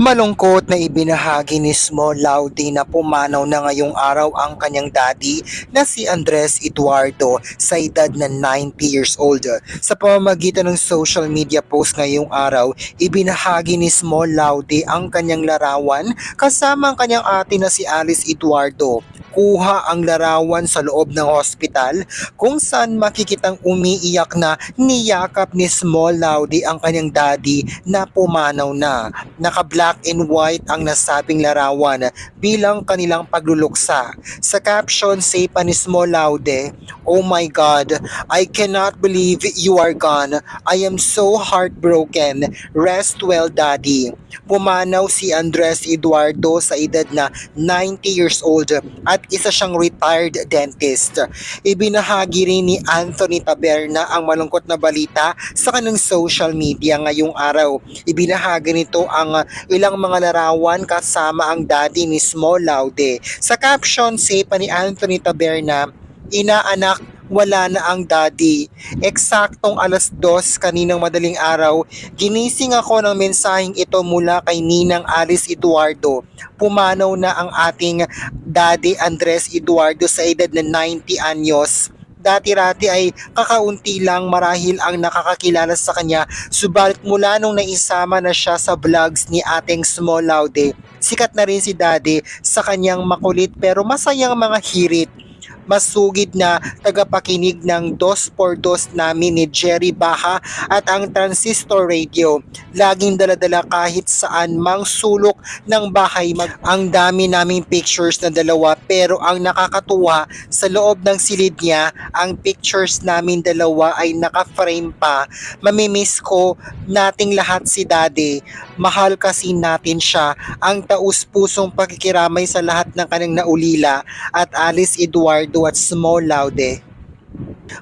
Malungkot na ibinahagi ni Small Laude na pumanaw na ngayong araw ang kanyang daddy na si Andres Eduardo sa edad na 90 years old. Sa pamamagitan ng social media post ngayong araw, ibinahagi ni Small Laude ang kanyang larawan kasama ang kanyang ate na si Alice Eduardo. Kuha ang larawan sa loob ng hospital kung saan makikitang umiiyak na niyakap ni Small Laude ang kanyang daddy na pumanaw na. Naka-black and white ang nasabing larawan bilang kanilang pagluluksa. Sa caption, say pa ni Small Laude, Oh my God, I cannot believe you are gone. I am so heartbroken. Rest well, Daddy. Pumanaw si Andres Eduardo sa edad na 90 years old at isa siyang retired dentist. Ibinahagi rin ni Anthony Taberna ang malungkot na balita sa kanyang social media ngayong araw. Ibinahagi nito ang ilang mga larawan kasama ang daddy ni Small Laude. Sa caption, say pa ni Anthony Taberna, Inaanak, wala na ang daddy. Eksaktong alas dos kaninang madaling araw, ginising ako ng mensaheng ito mula kay Ninang Alice Eduardo. Pumanaw na ang ating daddy Andres Eduardo sa edad na 90 anyos. Dati-rati ay kakaunti lang marahil ang nakakakilala sa kanya. Subalit mula nung naisama na siya sa vlogs ni ating Small Laude, sikat na rin si Daddy sa kanyang makulit pero masayang mga hirit masugid na tagapakinig ng Dos por Dos namin ni Jerry Baha at ang transistor radio. Laging daladala kahit saan mang sulok ng bahay. Mag ang dami naming pictures na dalawa pero ang nakakatuwa sa loob ng silid niya, ang pictures namin dalawa ay naka-frame pa. Mamimiss ko nating lahat si Daddy. Mahal kasi natin siya. Ang taus-pusong pakikiramay sa lahat ng kanyang naulila at Alice Eduardo at Small Laude.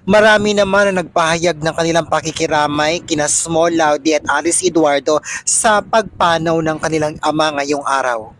Marami naman na nagpahayag ng kanilang pakikiramay kina Small Laude at Alice Eduardo sa pagpanaw ng kanilang ama ngayong araw.